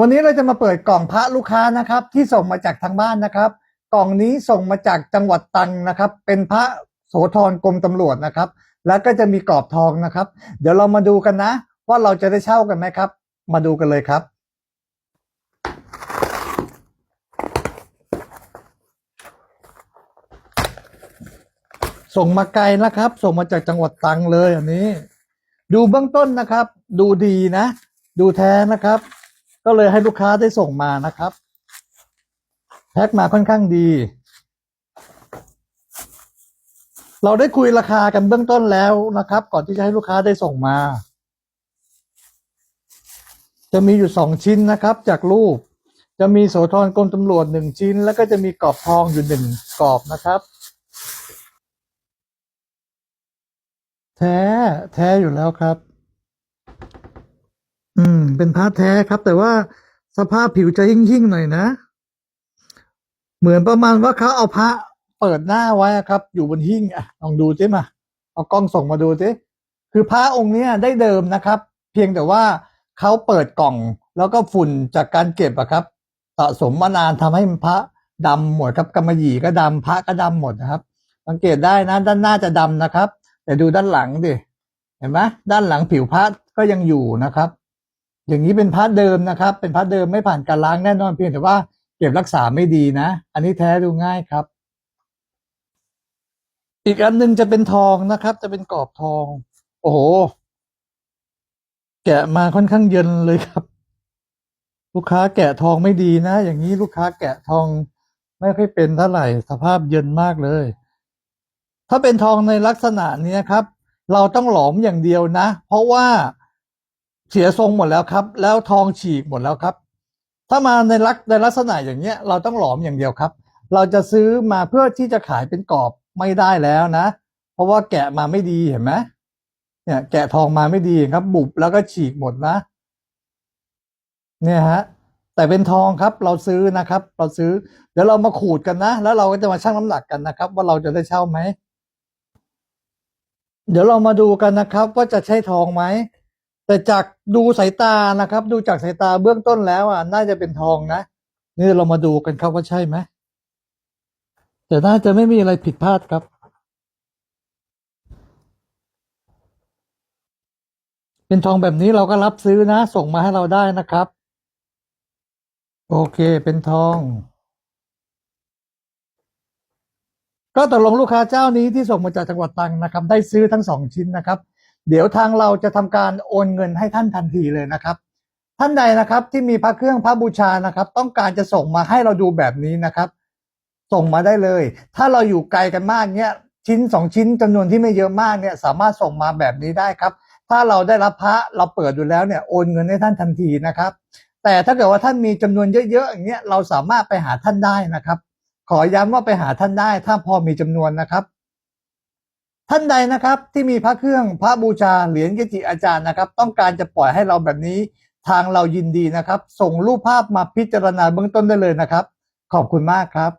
วันนี้เราจะมาเปิดกล่องพระลูกค้านะครับ ที่ส่งมาจากทางบ้านนะครับ กล่องนี้ส่งมาจากจังหวัดตรังนะครับ เป็นพระโสธรกรมตำรวจนะครับ แล้วก็จะมีกรอบทองนะครับ เดี๋ยวเรามาดูกันนะ ว่าเราจะได้เช่ากันไหมครับ มาดูกันเลยครับ ส่งมาไกลนะครับ ส่งมาจากจังหวัดตรังเลยอันนี้ ดูเบื้องต้นนะครับ ดูดีนะ ดูแท้นะครับ ก็เลยให้ลูกค้าได้ส่งมานะครับ แพ็คมาค่อนข้างดี เราได้คุยราคากันเบื้องต้นแล้วนะครับ ก่อนที่จะให้ลูกค้าได้ส่งมา จะมีอยู่สองชิ้นนะครับ จากรูป จะมีโสธรกรมตำรวจหนึ่งชิ้น แล้วก็จะมีกรอบทองอยู่หนึ่งกรอบนะครับแท้ แท้อยู่แล้วครับ อืม เป็นพระแท้ครับ แต่ว่าสภาพผิวจะหิ่งๆหน่อยนะ เหมือนประมาณว่าเขาเอาพระเปิดหน้าไว้อะครับ อยู่บนหิ้งอะลองดูสิมาเอากล้องส่งมาดูสิคือพระองค์เนี้ยได้เดิมนะครับ เพียงแต่ว่าเขาเปิดกล่อง แล้วก็ฝุ่นจากการเก็บอะครับสะสมมานานทำให้พระดำหมดครับกำมะหยี่ก็ดำพระก็ดำหมดนะครับ สังเกตได้นะด้านหน้าจะดำนะครับ แต่ดูด้านหลังดิเห็นไหมด้านหลังผิวพระก็ยังอยู่นะครับ อย่างนี้เป็นพระเดิมนะครับ เป็นพระเดิมไม่ผ่านการล้างแน่นอนเพียงแต่ว่าเก็บรักษาไม่ดีนะ อันนี้แท้ดูง่ายครับ อีกอันหนึงจะเป็นทองนะครับ จะเป็นกรอบทอง โอ้โห แกะมาค่อนข้างเย็นเลยครับ ลูกค้าแกะทองไม่ดีนะ อย่างนี้ลูกค้าแกะทองไม่ค่อยเป็นเท่าไหร่สภาพเย็นมากเลย ถ้าเป็นทองในลักษณะนี้ครับ เราต้องหลอมอย่างเดียวนะ เพราะว่า เสียทรงหมดแล้วครับ แล้วทองฉีกหมดแล้วครับ ถ้ามาในลักในลักษณะอย่างเนี้ยเราต้องหลอมอย่างเดียวครับ เราจะซื้อมาเพื่อที่จะขายเป็นกรอบไม่ได้แล้วนะ เพราะว่าแกะมาไม่ดีเห็นไหมเนี่ยแกะทองมาไม่ดีครับ บุบแล้วก็ฉีกหมดนะ เนี่ยฮะ แต่เป็นทองครับ เราซื้อนะครับ เราซื้อ เดี๋ยวเรามาขูดกันนะ แล้วเราก็จะมาชั่งน้ำหนักกันนะครับ ว่าเราจะได้เช่าไหม เดี๋ยวเรามาดูกันนะครับ ว่าจะใช่ทองไหม แต่จากดูสายตานะครับ ดูจากสายตาเบื้องต้นแล้วอะน่าจะเป็นทองนะนี่เรามาดูกันครับว่าใช่ไหมแต่น่าจะไม่มีอะไรผิดพลาดครับ เป็นทองแบบนี้เราก็รับซื้อนะ ส่งมาให้เราได้นะครับ โอเคเป็นทอง ก็ตกลงลูกค้าเจ้านี้ที่ส่งมาจากจังหวัดตรังนะครับ ได้ซื้อทั้งสองชิ้นนะครับ เดี๋ยวทางเราจะทำการโอนเงินให้ท่านทันทีเลยนะครับ ท่านใดนะครับที่มีพระเครื่องพระบูชานะครับ ต้องการจะส่งมาให้เราดูแบบนี้นะครับ ส่งมาได้เลย ถ้าเราอยู่ไกลกันมากเนี่ยชิ้นสองชิ้นจำนวนที่ไม่เยอะมากเนี่ยสามารถส่งมาแบบนี้ได้ครับ ถ้าเราได้รับพระเราเปิดดูแล้วเนี่ยโอนเงินให้ท่านทันทีนะครับ แต่ถ้าเกิดว่าท่านมีจำนวนเยอะๆอย่างเงี้ยเราสามารถไปหาท่านได้นะครับ ขอย้ำว่าไปหาท่านได้ ถ้าพอมีจำนวนนะครับ ท่านใดนะครับที่มีพระเครื่องพระบูชาเหรียญเกจิอาจารย์นะครับ ต้องการจะปล่อยให้เราแบบนี้ทางเรายินดีนะครับ ส่งรูปภาพมาพิจารณาเบื้องต้นได้เลยนะครับ ขอบคุณมากครับ